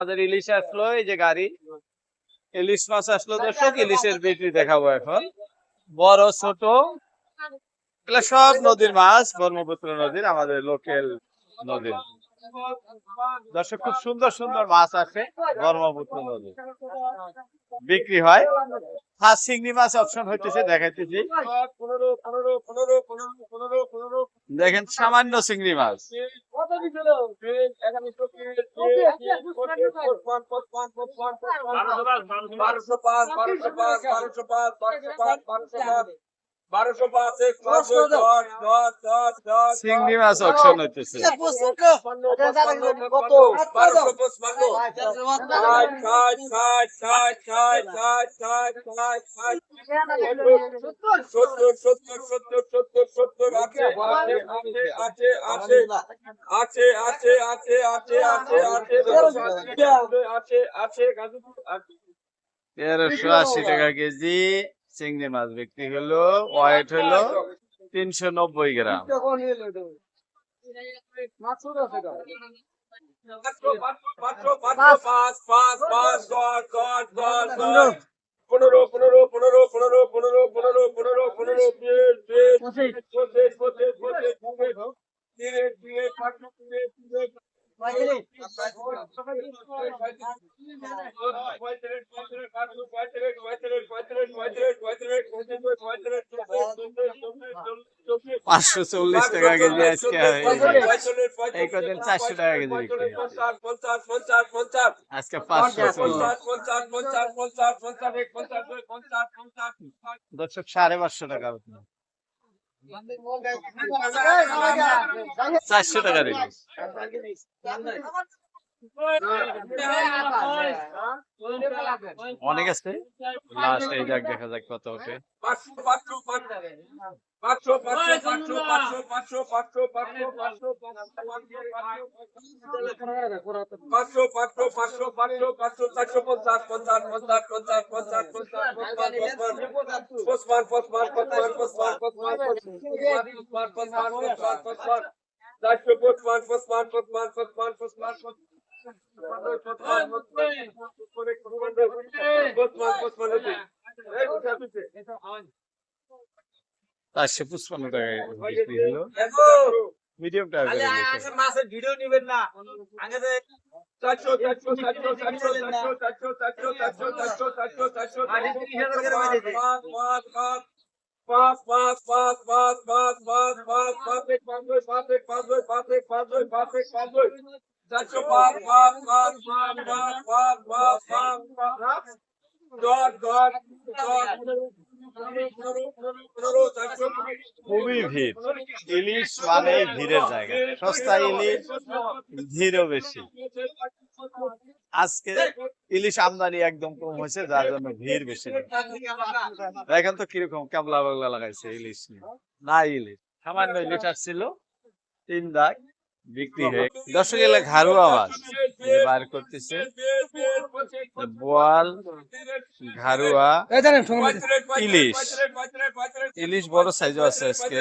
আমাদের ইলিশ আসলো এই যে গাড়ি। ইলিশ মাছ আসলো দর্শক ইলিশের বিক্রি দেখাবো এখন। বড় ছোট। এগুলো সব নদীর মাছ ব্রহ্মপুত্র নদীর আমাদের লোকাল নদীর দর্শক খুব সুন্দর সুন্দর মাছ আছে ব্রহ্মপুত্র নদী। বিক্রি হয়। হাঁস চিংড়ি মাছ অপশন হইতেছে দেখাইতেছি। দেখেন সামান্য চিংড়ি মাছ। বারোশো পাঁচ বারোশো পাঁচ বারোশো পাঁচ বারোশো পাঁচ বারোশো পাঁচ বারোশো পাঁচ এক পাঁচ দশ দশ দশ দশ চিংড়ি মাছ অপশন হইতেছে বারোশো পঁচপান্ন ষাট ষাট ষাট ষাট ষাট ষাট ষাট ষাট ষাট সত্তর সত্তর সত্তর সত্তর সত্তর আছে আছে আছে আছে আছে আছে আছে আছে আছে আছে আছে আছে আছে তেরোশো আশি টাকা কেজি চিংড়ি মাছ বিক্রি হলো ওয়েট হলো তিনশো নব্বই গ্রাম। দশ পনেরো পনেরো পনেরো পনেরো পনেরো পনেরো পনেরো পনেরো পাঁচশো চল্লিশ টাকা কেজি আজকে এই কদিন চারশো টাকা কেজি আজকে পাঁচশো দর্শক, সাড়ে পাঁচশো টাকা চারশো টাকা দিল অনেক আছে লাস্ট এই যাক দেখা যাক কত ওঠে চারশো পঁচপান পঁচপান পঁচপান পঁচপান পঁচপান চারশো পঁচপান পঁচপান পঁচপান পঁচপান পঁচপান চারশো পঁচপান্ন টাকা বিক্রি হলো মিডিয়ামটা মাছের ভিডিও নিবেন না পাঁচ পাঁচ পাঁচ পাঁচ পাঁচ পাঁচ পাঁচ পাঁচ পাঁচ পাঁচ পাঁচ পাঁচ পাঁচ খুবই ভিড়। ইলিশ মানে ভিড়ের জায়গা। সস্তা ইলিশ, ভিড়ও বেশি। আজকে ইলিশ আমদানি একদম কম হয়েছে, যার জন্য ভিড় বেশি। এখন তো কীরকম কামলা বাংলা লাগাইছে ইলিশ নিয়ে। না ইলিশ। সামান্য ইলিশ আসছিল, তিন দাগ। বিক্রি হয়ে দর্শক এলে ঘারুয়া মাছ বার করতেছে। বোয়াল ঘারুয়া ইলিশ। ইলিশ বড় সাইজও আছে আজকে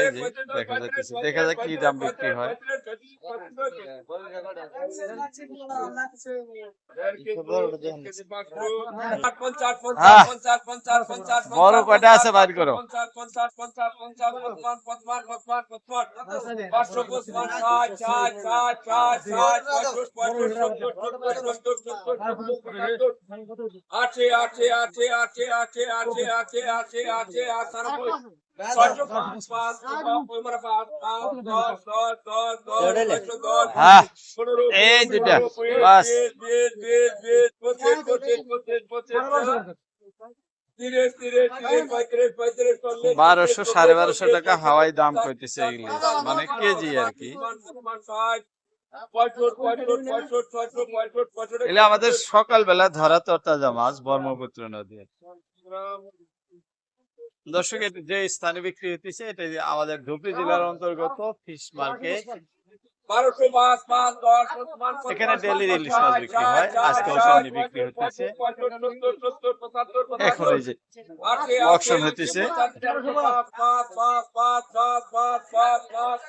দেখা যাচ্ছে দেখা যাক কি দাম বিক্রি হ্যাঁ। বড় কয়টা আছে বার করো আছে আছে আছে আছে আছে আছে আছে আছে আছে বারোশো সাড়ে বারোশো টাকা হাওয়াই দাম কইতেছে এগুলো মানে কেজি আর কি আমাদের সকালবেলা ধরা তরতাজা মাছ ব্রহ্মপুত্র নদী দর্শক যে স্থানে বিক্রি হইতেছে এটা আমাদের ধুপড়ি জেলার অন্তর্গত ফিশ মার্কেট। এখানে ডেলি ডেলি মাছ বিক্রি হয়। আজকে অকশনে বিক্রি হইতেছে।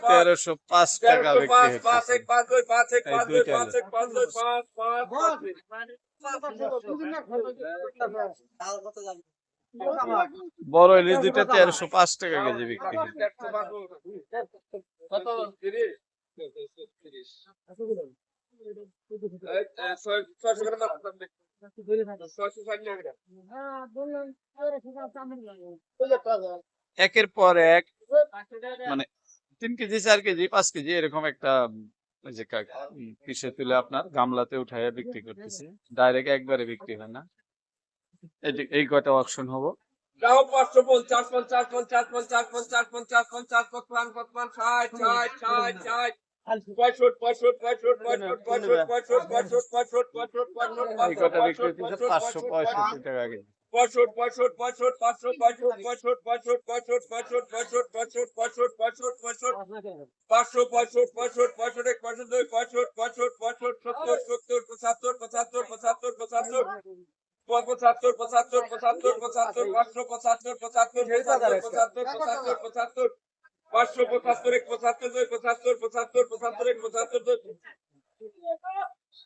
তেরোশো পাঁচ টাকা বিক্রি বড় ইলিশ দুইটা তেরোশো পাঁচ টাকা কেজি বিক্রি একের পর এক মানে তিন কেজি চার কেজি পাঁচ কেজি এরকম একটা যে কিসে তুলে আপনার গামলাতে উঠাইয়া বিক্রি করতেছে। ডাইরেক্ট একবারে বিক্রি হয় না। এই কয়টা অপশন হব পাঁচশো পঞ্চাশ পঞ্চাশ পঞ্চাশ পঞ্চাশ পঞ্চাশ পঞ্চাশ পঞ্চাশ পঁচপান পঁচপান ষাট ষাট ষাট ষাট পঁয়ষট্টি হচ্ছে পাঁচশো পঁয়ষট্টি টাকা এক দুই সত্তর সত্তর পঁচাত্তর পঁচাত্তর পঁচাত্তর পঁচাত্তর পঁচাত্তর পঁচাত্তর পঁচাত্তর পঁচাত্তর পাঁচশো পঁচাত্তর পঁচাত্তর পঁচাত্তর পঁচাত্তর পঁচাত্তর পাঁচশো পঁচাত্তর এক পঁচাত্তর দুই পঁচাত্তর পঁচাত্তর পঁচাত্তর এক পঁচাত্তর দুই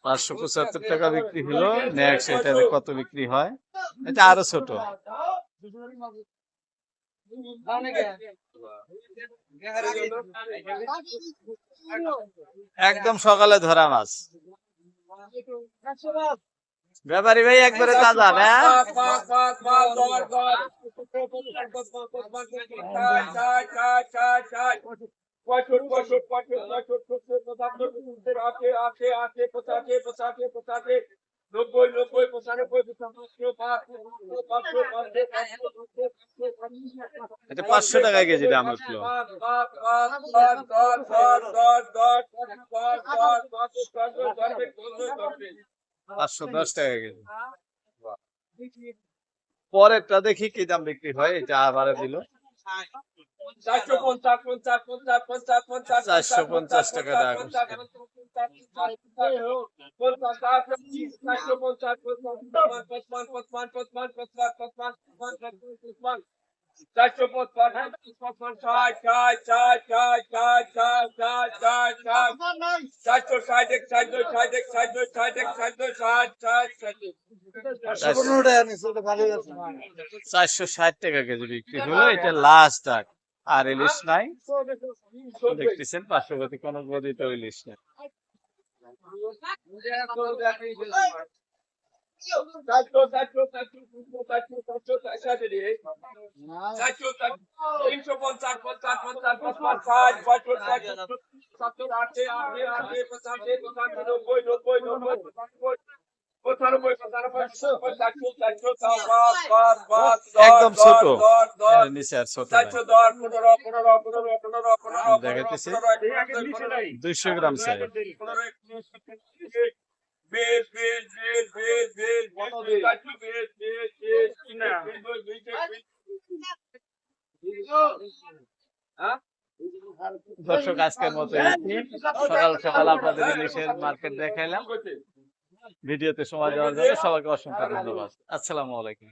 পাঁচশো পঁচাত্তর টাকা বিক্রি হলো নেক্সট এটা কত বিক্রি হয়? এটা আরও ছোট। একদম সকালে ধরা মাছ। ব্যাপারী ভাই একবারে তাজা না নব্বই নব্বই পঁচানব্বই এটা পাঁচশো টাকা কেজি দাম আসলো পরেরটা দেখি কি দাম বিক্রি হয় এটা আবার দিল চারশো পঞ্চাশ টাকা দাম পঞ্চাশ চারশো ষাট টাকা কেজি বিক্রি হলো এটা লাস্ট টাক আর ইলিশ নাই দেখতেছেন পার্শ্ববর্তী কোন গদিত ইলিশ নাই চারশো চারশো চারশো চারশো চারশো চারশো চারশো তিনশো পঞ্চাশ পঞ্চাশ পঞ্চাশ পঞ্চাশ ষাট পঁয়ষট্টি সত্তর আশি আশি আশি পঁচাশি পঁচাশি নব্বই নব্বই নব্বই পঁচানব্বই পঁচানব্বই একদম ছোট। নিচে আর ছোট চারশো দশ পনেরো পনেরো পনেরো পনেরো পনেরো দেখাইতেছি। পনেরো দুইশো গ্রাম চাই বেশ বেশ বেশ বেশ বেশ বেশ বেশ বেশ হ্যাঁ দর্শক, আজকের মতো সকাল সকাল আপনাদের ইলিশের মার্কেট দেখাইলাম। ভিডিওতে সময় দেওয়ার জন্য সবাইকে অসংখ্য ধন্যবাদ। আসসালামু আলাইকুম.